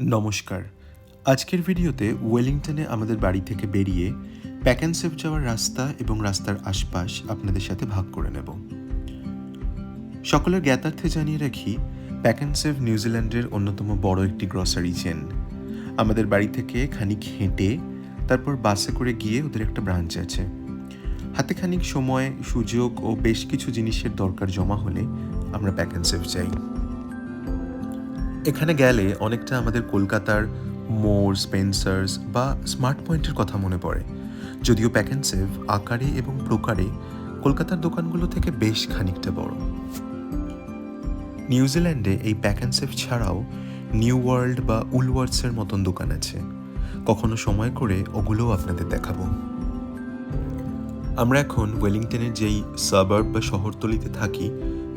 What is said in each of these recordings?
নমস্কার। আজকের ভিডিওতে ওয়েলিংটনে আমাদের বাড়ি থেকে বেরিয়ে প্যাক অ্যান্ড সেফ যাওয়ার রাস্তা এবং রাস্তার আশপাশ আপনাদের সাথে ভাগ করে নেব। সকলের জ্ঞাতার্থে জানিয়ে রাখি, প্যাক অ্যান্ড সেভ নিউজিল্যান্ডের অন্যতম বড় একটি গ্রসারি চেন। আমাদের বাড়ি থেকে খানিক হেঁটে তারপর বাসে করে গিয়ে ওদের একটা ব্রাঞ্চ আছে। হাতে খানিক সময়, সুযোগ ও বেশ কিছু জিনিসের দরকার জমা হলে আমরা প্যাক অ্যান্ড সেভ যাই। এখানে গেলে অনেকটা আমাদের কলকাতার মোর স্পেন্সার্স বা স্মার্ট পয়েন্টের কথা মনে পড়ে। যদিও প্যাক অ্যান্ড সেভ আকারে এবং প্রকারে কলকাতার দোকানগুলো থেকে বেশ খানিকটা বড়। নিউজিল্যান্ডে এই প্যাক অ্যান্ড সেভ ছাড়াও নিউ ওয়ার্ল্ড বা উলওয়ার্ডসের মতন দোকান আছে। কখনো সময় করে ওগুলোও আপনাদের দেখাবো। আমরা এখন ওয়েলিংটনের যেই সাবার্ব বা শহরতলিতে থাকি,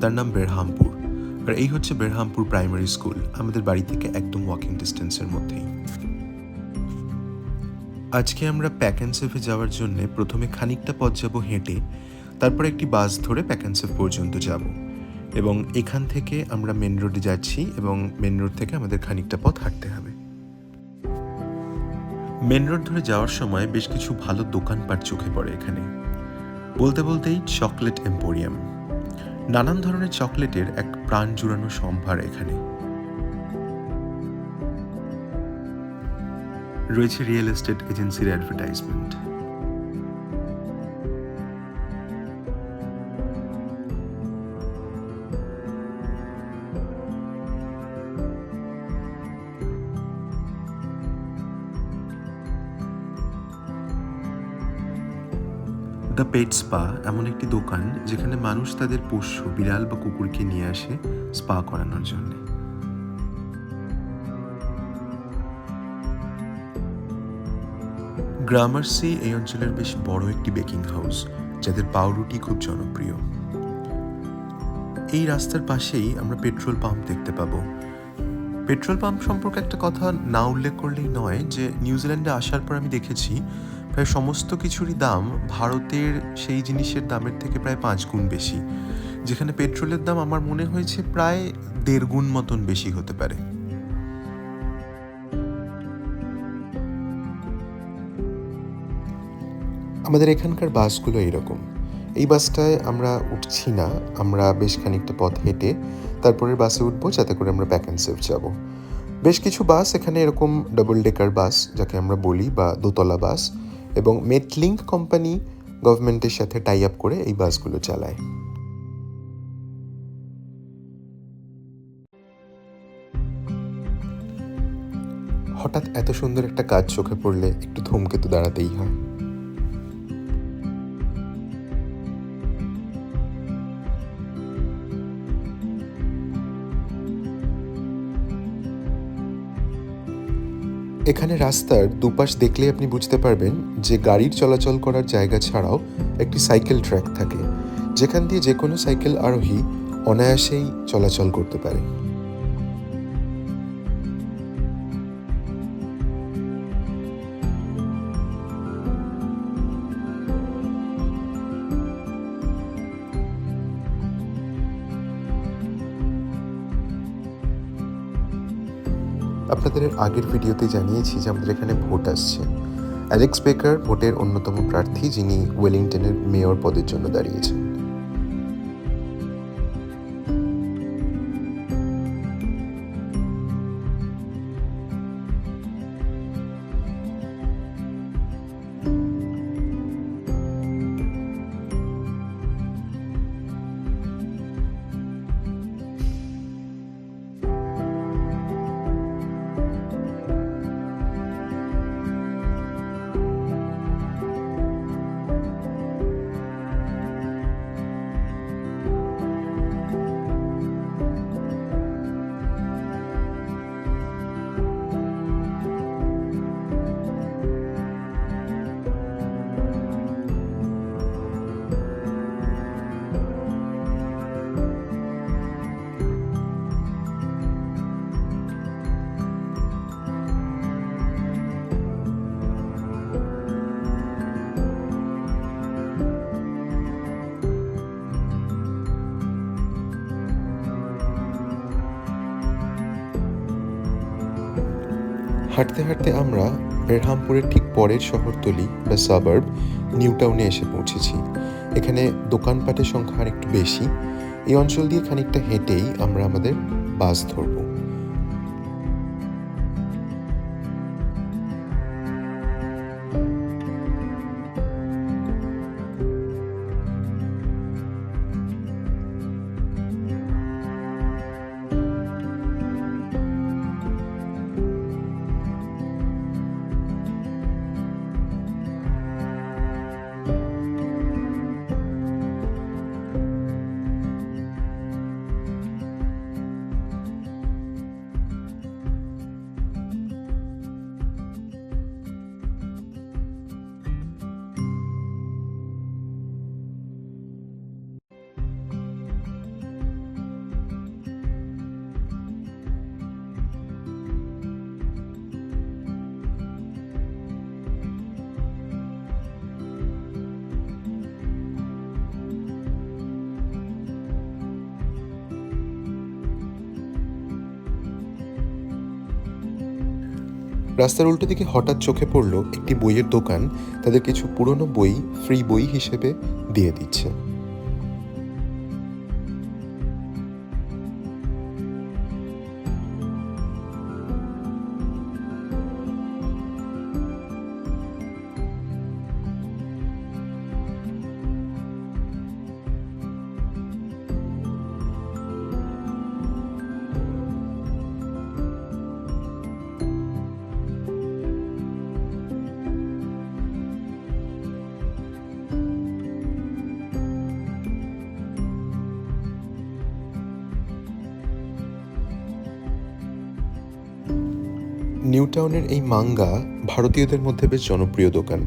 তার নাম বেরহামপুর আর এই হচ্ছে বেরহামপুর প্রাইমারি স্কুল, আমাদের বাড়ি থেকে একদম ওয়াকিং ডিস্টেন্সের মধ্যেই। আজকে আমরা প্যাকেনসেফে যাওয়ার জন্য প্রথমে খানিকটা পথ যাব হেঁটে, তারপর একটি বাস ধরে প্যাক অ্যান্ড সেফ পর্যন্ত যাব। এবং এখান থেকে আমরা মেন রোডে যাচ্ছি এবং মেন রোড থেকে আমাদের খানিকটা পথ হাঁটতে হবে। মেন রোড ধরে যাওয়ার সময় বেশ কিছু ভালো দোকানপাট চোখে পড়ে এখানে। বলতে বলতেই চকলেট এম্পোরিয়াম নানান ধরনের চকলেটের এক প্রাণ জুড়ানো সম্ভার এখানে। রয়েছে রিয়েল এস্টেট এজেন্সির অ্যাডভার্টাইজমেন্ট। দ্য পেট স্পা এমন একটি দোকান যেখানে মানুষ তাদের পোষ্য, বিড়াল বা কুকুরকে নিয়ে আসে স্পা করানোর জন্য। গ্রামার্সি এই অঞ্চলের বেশ বড় একটি বেকিং হাউস যাদের পাউরুটি খুব জনপ্রিয়। এই রাস্তার পাশেই আমরা পেট্রোল পাম্প দেখতে পাবো। পেট্রোল পাম্প সম্পর্কে একটা কথা না উল্লেখ করলেই নয় যে নিউজিল্যান্ডে আসার পর আমি দেখেছি প্রায় সমস্ত কিছুরই দাম ভারতের সেই জিনিসের দামের থেকে প্রায় পাঁচ গুণ বেশি, যেখানে পেট্রোলের দাম আমার মনে হয়েছে প্রায় দেড় গুণ মতন বেশি হতে পারে। আমাদের এখানকার বাসগুলো এরকম। এই বাসটায় আমরা উঠছি না, আমরা বেশ খানিকটা পথ হেঁটে তারপরের বাসে উঠবো, যাতে করে আমরা প্যাক অ্যান্ড সেফ যাব। বেশ কিছু বাস এখানে এরকম ডাবল ডেকার বাস, যাকে আমরা বলি বা দোতলা বাস এবং মেটলিঙ্ক কোম্পানি গভর্নমেন্টের সাথে টাই আপ করে এই বাসগুলো চালায়। হঠাৎ এত সুন্দর একটা কাজ চোখে পড়লে একটু ধূমকেতু দাঁড়াতেই হয়। এখানে রাস্তার দুপাশ দেখলে আপনি বুঝতে পারবেন যে গাড়ির চলাচল করার জায়গা ছাড়াও একটি সাইকেল ট্র্যাক থাকে, যেখান দিয়ে যে কোনো সাইকেল আরোহী অনায়াসেই চলাচল করতে পারে। আপনাদের আগের ভিডিওতে জানিয়েছি যে আমাদের এখানে ভোট আসছে। অ্যালেক্স বেকার, ভোটের অন্যতম প্রার্থী, যিনি ওয়েলিংটনের মেয়র পদের জন্য দাঁড়িয়েছেন। হাঁটতে হাঁটতে আমরা বেরহামপুরের ঠিক পরের শহরতলি বা সাবার্ব নিউ টাউনে এসে পৌঁছেছি। এখানে দোকানপাটের সংখ্যা একটু বেশি। এই অঞ্চল দিয়ে খানিকটা হেঁটেই আমরা আমাদের বাস ধরবো। রাস্তার উল্টো দিকে হঠাৎ চোখে পড়ল একটি বইয়ের দোকান, তাদের কিছু পুরনো বই ফ্রি বই হিসেবে দিয়ে দিচ্ছে। নিউ টাউনের এই মাঙ্গা ভারতীয়দের মধ্যে বেশ জনপ্রিয় দোকান,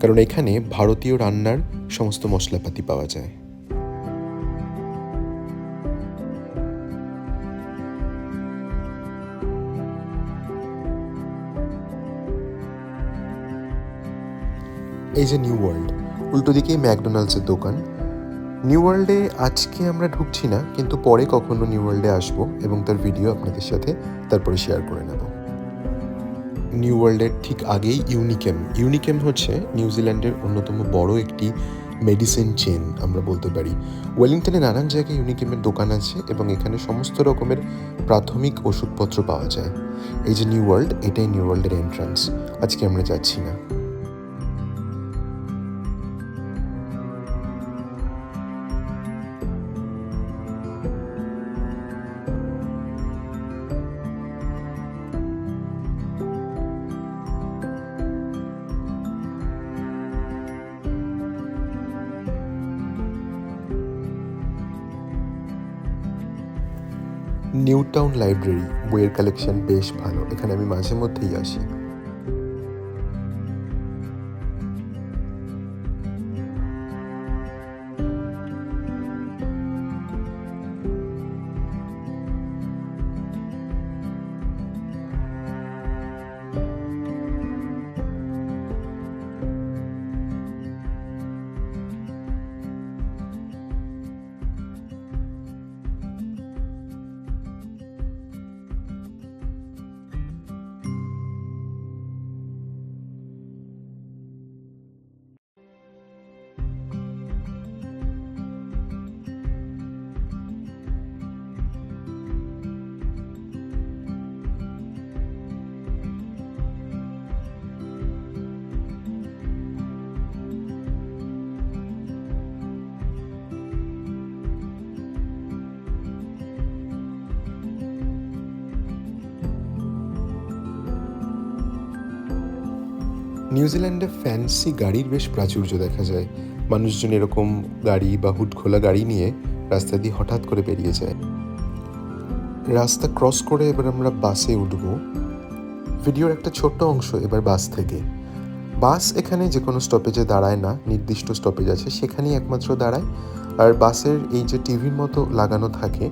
কারণ এখানে ভারতীয় রান্নার সমস্ত মশলাপাতি পাওয়া যায়। এই যে নিউ ওয়ার্ল্ড উল্টো দিকেই ম্যাকডোনাল্ডসের দোকান। নিউ ওয়ার্ল্ডে আজকে আমরা ঢুকছি না, কিন্তু পরে কখনো নিউ ওয়ার্ল্ডে আসব এবং তার ভিডিও আপনাদের সাথে তারপরে শেয়ার করে নেব। নিউ ওয়ার্ল্ডের ঠিক আগেই ইউনিকেম ইউনিকেম হচ্ছে নিউজিল্যান্ডের অন্যতম বড় একটি মেডিসিন চেন আমরা বলতে পারি। ওয়েলিংটনে নানান জায়গায় ইউনিকেমের দোকান আছে এবং এখানে সমস্ত রকমের প্রাথমিক ওষুধপত্র পাওয়া যায়। এই যে নিউ ওয়ার্ল্ড এটাই নিউ ওয়ার্ল্ডের এন্ট্রান্স আজকে আমরা যাচ্ছি না। নিউ টাউন লাইব্রেরি বইয়ের কালেকশন বেশ ভালো। এখানে আমি মাঝে মধ্যেই আসি। নিউজিল্যান্ডে ফ্যান্সি গাড়ির বেশ প্রাচুর্য দেখা যায়। মানুষজন এরকম গাড়ি বা হুড খোলা গাড়ি নিয়ে রাস্তা দিয়ে হঠাৎ করে বেরিয়ে যায়। রাস্তা ক্রস করে এবার আমরা বাসে উঠব। ভিডিওর একটা ছোট্ট অংশ এবার বাস থেকে। বাস এখানে যে কোনো স্টপেজে দাঁড়ায় না, নির্দিষ্ট স্টপেজ আছে, সেখানেই একমাত্র দাঁড়ায়। আর বাসের এই যে টিভির মতো লাগানো থাকে,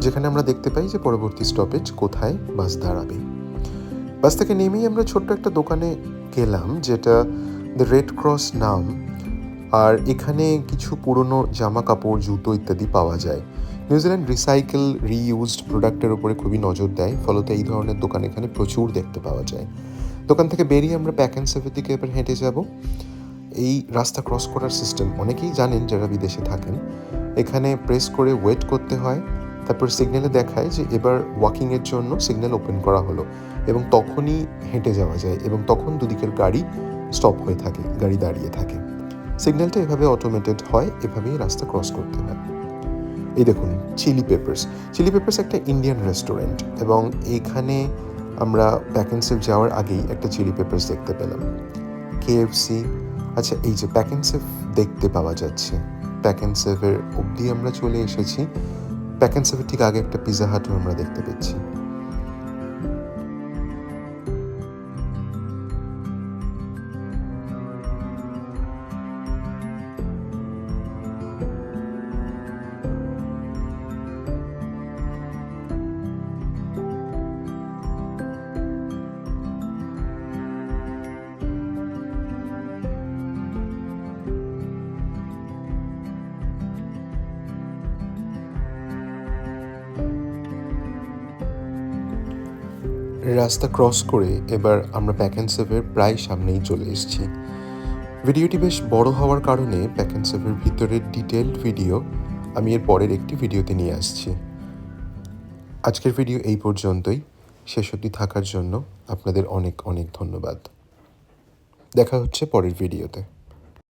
যেখানে আমরা দেখতে পাই যে পরবর্তী স্টপেজ কোথায় বাস দাঁড়াবে। বাস থেকে নেমেই আমরা ছোট্ট একটা দোকানে গেলাম, যেটা দ্য রেড ক্রস নাম। আর এখানে কিছু পুরনো জামা কাপড় জুতো ইত্যাদি পাওয়া যায়। নিউজিল্যান্ড রিসাইকেল রিইউজড প্রোডাক্টের উপরে খুবই নজর দেয়, ফলত এই ধরনের দোকান এখানে প্রচুর দেখতে পাওয়া যায়। দোকান থেকে বেরিয়ে আমরা প্যাক অ্যান্ড সেভের দিকে এবার হেঁটে যাব। এই রাস্তা ক্রস করার সিস্টেম অনেকেই জানেন যারা বিদেশে থাকেন। এখানে প্রেস করে ওয়েট করতে হয়। তারপর সিগন্যালে দেখায় যে এবার ওয়াকিংয়ের জন্য সিগন্যাল ওপেন করা হলো এবং তখনই হেঁটে যাওয়া যায় এবং তখন দুদিকের গাড়ি স্টপ হয়ে থাকে, গাড়ি দাঁড়িয়ে থাকে। সিগন্যালটা এভাবে অটোমেটেড হয়, এভাবেই রাস্তা ক্রস করতে হয়। এই দেখুন চিলি পেপার্স চিলি পেপার্স একটা ইন্ডিয়ান রেস্টুরেন্ট এবং এখানে আমরা প্যাকেন্সেভ যাওয়ার আগেই একটা চিলি পেপার্স দেখতে পেলাম। কেএফসি আচ্ছা এই যে প্যাকেন্সেভ দেখতে পাওয়া যাচ্ছে। প্যাকেন্সেভের অবধি আমরা চলে এসেছি। প্যাকেন্সেভের ঠিক আগে একটা পিজা হাটও আমরা দেখতে পেয়েছি। রাস্তা ক্রস করে এবার আমরা প্যাক অ্যান্ড সেভের প্রায় সামনেই চলে এসেছি। ভিডিওটি বেশ বড় হওয়ার কারণে প্যাক অ্যান্ড সেভের ভিতরের ডিটেলড ভিডিও আমি এর পরের একটি ভিডিওতে নিয়ে আসছি। আজকের ভিডিও এই পর্যন্তই। শেষ অবধি থাকার জন্য আপনাদের অনেক অনেক ধন্যবাদ। দেখা হচ্ছে পরের ভিডিওতে